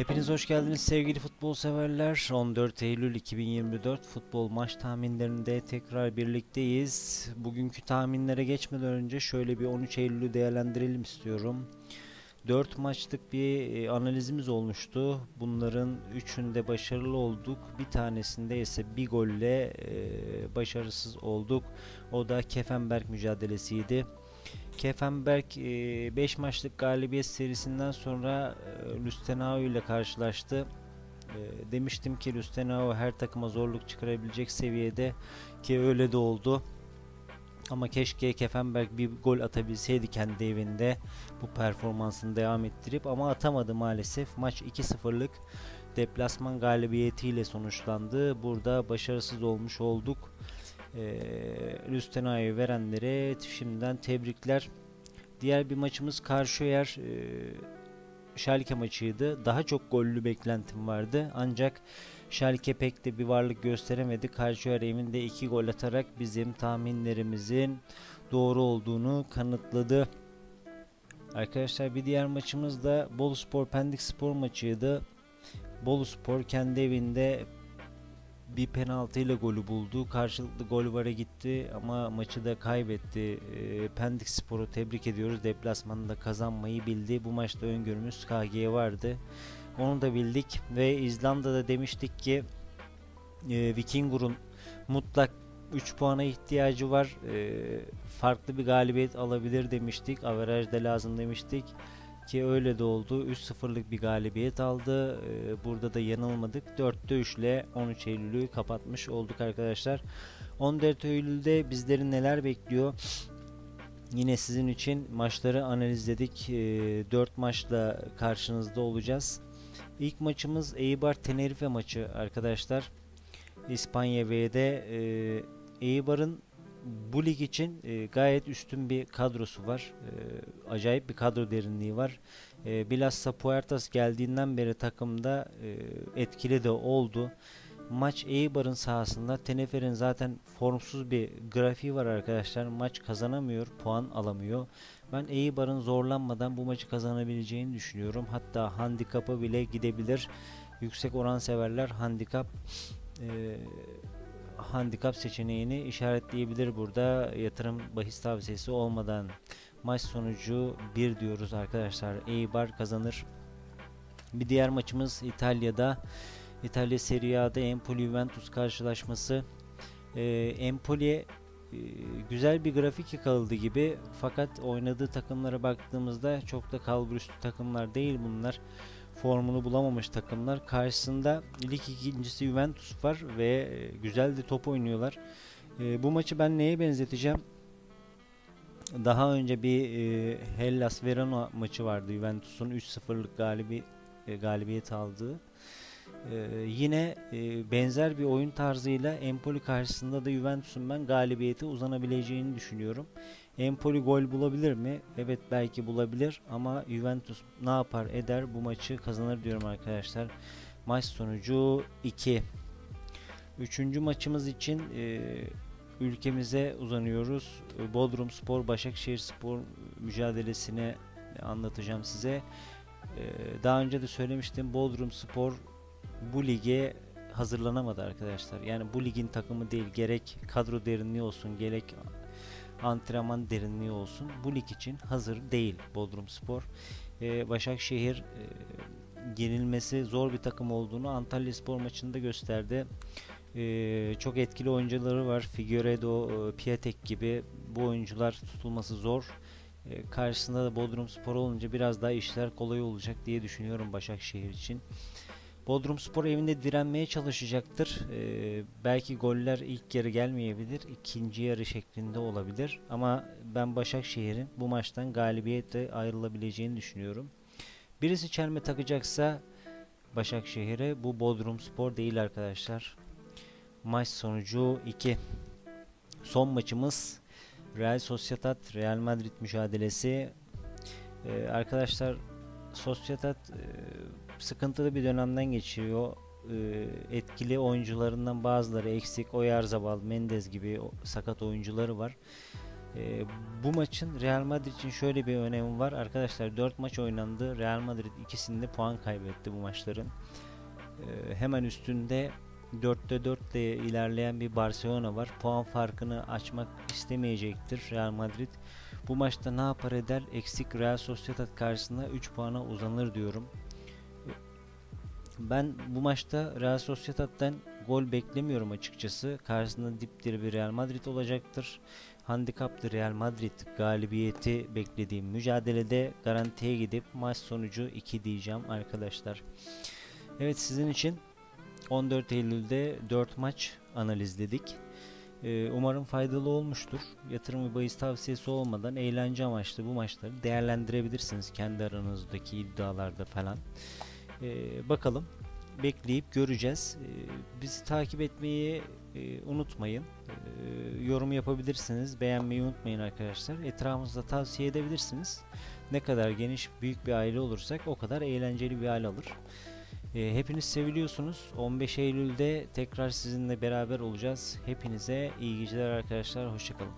Hepiniz hoş geldiniz sevgili futbol severler. 14 Eylül 2024 futbol maç tahminlerinde tekrar birlikteyiz. Bugünkü tahminlere geçmeden önce şöyle bir 13 Eylül'ü değerlendirelim istiyorum. 4 maçlık bir e, analizimiz olmuştu. Bunların 3'ünde başarılı olduk. Bir tanesinde ise bir golle e, başarısız olduk. O da Kefenberg mücadelesiydi. Kefenberg 5 maçlık galibiyet serisinden sonra e, Lustenau ile karşılaştı. E, demiştim ki Lustenau her takıma zorluk çıkarabilecek seviyede ki öyle de oldu. Ama keşke Kefenberg bir gol atabilseydi kendi evinde bu performansını devam ettirip ama atamadı maalesef. Maç 2-0'lık deplasman galibiyetiyle sonuçlandı. Burada başarısız olmuş olduk. E, Lustenau'yu verenlere şimdiden tebrikler. Diğer bir maçımız Karşıyer e, Schalke maçıydı. Daha çok gollü beklentim vardı. Ancak Schalke pek de bir varlık gösteremedi. Karşıyer evinde 2 gol atarak bizim tahminlerimizin doğru olduğunu kanıtladı. Arkadaşlar bir diğer maçımız da Bolu Spor Pendik Spor maçıydı. Bolu Spor kendi evinde bir penaltıyla golü buldu. Karşılıklı gol vara gitti ama maçı da kaybetti. E, Pendik Spor'u tebrik ediyoruz. Deplasmanda kazanmayı bildi. Bu maçta öngörümüz KG'ye vardı. Onu da bildik ve İzlanda'da demiştik ki e, Vikingur'un mutlak 3 puana ihtiyacı var. E, farklı bir galibiyet alabilir demiştik. Averaj da lazım demiştik ki öyle de oldu. 3-0'lık bir galibiyet aldı. Ee, burada da yanılmadık. 4'te 3 ile 13 Eylül'ü kapatmış olduk arkadaşlar. 14 Eylül'de bizleri neler bekliyor? Yine sizin için maçları analizledik. E, 4 maçla karşınızda olacağız. İlk maçımız Eibar Tenerife maçı arkadaşlar. İspanya B'de e, Eibar'ın bu lig için e, gayet üstün bir kadrosu var. E, acayip bir kadro derinliği var. E, bilhassa Puertas geldiğinden beri takımda e, etkili de oldu. Maç Eibar'ın sahasında Tenefer'in zaten formsuz bir grafiği var arkadaşlar. Maç kazanamıyor, puan alamıyor. Ben Eibar'ın zorlanmadan bu maçı kazanabileceğini düşünüyorum. Hatta handikapa bile gidebilir. Yüksek oran severler handikap e, handikap seçeneğini işaretleyebilir burada. Yatırım bahis tavsiyesi olmadan maç sonucu 1 diyoruz arkadaşlar. Eibar kazanır. Bir diğer maçımız İtalya'da. İtalya Serie A'da Empoli Juventus karşılaşması. Ee, Empoli e, güzel bir grafik yakaladı gibi fakat oynadığı takımlara baktığımızda çok da kalburüstü takımlar değil bunlar formunu bulamamış takımlar. Karşısında lig ikincisi Juventus var ve e, güzel de top oynuyorlar. E, bu maçı ben neye benzeteceğim? Daha önce bir e, Hellas Verona maçı vardı Juventus'un 3-0'lık galibi, e, galibiyet aldığı. Ee, yine e, benzer bir oyun tarzıyla Empoli karşısında da Juventus'un ben galibiyete uzanabileceğini düşünüyorum. Empoli gol bulabilir mi? Evet belki bulabilir ama Juventus ne yapar eder bu maçı kazanır diyorum arkadaşlar. Maç sonucu 2. Üçüncü maçımız için e, ülkemize uzanıyoruz. Bodrum Spor Başakşehir Spor mücadelesini anlatacağım size. E, daha önce de söylemiştim Bodrum Spor bu lige hazırlanamadı arkadaşlar. Yani bu ligin takımı değil gerek kadro derinliği olsun gerek antrenman derinliği olsun bu lig için hazır değil Bodrum Spor. Ee, Başakşehir e, yenilmesi zor bir takım olduğunu Antalya Spor maçında gösterdi. Ee, çok etkili oyuncuları var. Figueredo, e, Piatek gibi bu oyuncular tutulması zor. Ee, karşısında da Bodrum Spor olunca biraz daha işler kolay olacak diye düşünüyorum Başakşehir için. Bodrum Spor evinde direnmeye çalışacaktır. Ee, belki goller ilk yarı gelmeyebilir. ikinci yarı şeklinde olabilir. Ama ben Başakşehir'in bu maçtan galibiyetle ayrılabileceğini düşünüyorum. Birisi çelme takacaksa Başakşehir'e bu Bodrum Spor değil arkadaşlar. Maç sonucu 2. Son maçımız Real Sociedad Real Madrid mücadelesi. Ee, arkadaşlar Sociedad e, sıkıntılı bir dönemden geçiyor. E, etkili oyuncularından bazıları eksik. Oyarzabal, Mendez gibi sakat oyuncuları var. Ee, bu maçın Real Madrid için şöyle bir önemi var. Arkadaşlar 4 maç oynandı. Real Madrid ikisinde puan kaybetti bu maçların. Ee, hemen üstünde 4'te 4 ile ilerleyen bir Barcelona var. Puan farkını açmak istemeyecektir Real Madrid. Bu maçta ne yapar eder? Eksik Real Sociedad karşısında 3 puana uzanır diyorum. Ben bu maçta Real Sociedad'dan gol beklemiyorum açıkçası. Karşısında dipdiri bir Real Madrid olacaktır. Handikaplı Real Madrid galibiyeti beklediğim mücadelede garantiye gidip maç sonucu 2 diyeceğim arkadaşlar. Evet sizin için 14 Eylül'de 4 maç analizledik. Ee, umarım faydalı olmuştur. Yatırım ve bahis tavsiyesi olmadan eğlence amaçlı bu maçları değerlendirebilirsiniz kendi aranızdaki iddialarda falan. Ee, bakalım bekleyip göreceğiz. Ee, bizi takip etmeyi e, unutmayın. Ee, yorum yapabilirsiniz. Beğenmeyi unutmayın arkadaşlar. Etrafınızda tavsiye edebilirsiniz. Ne kadar geniş büyük bir aile olursak o kadar eğlenceli bir hal alır. Ee, hepiniz seviliyorsunuz. 15 Eylül'de tekrar sizinle beraber olacağız. Hepinize iyi geceler arkadaşlar. Hoşçakalın.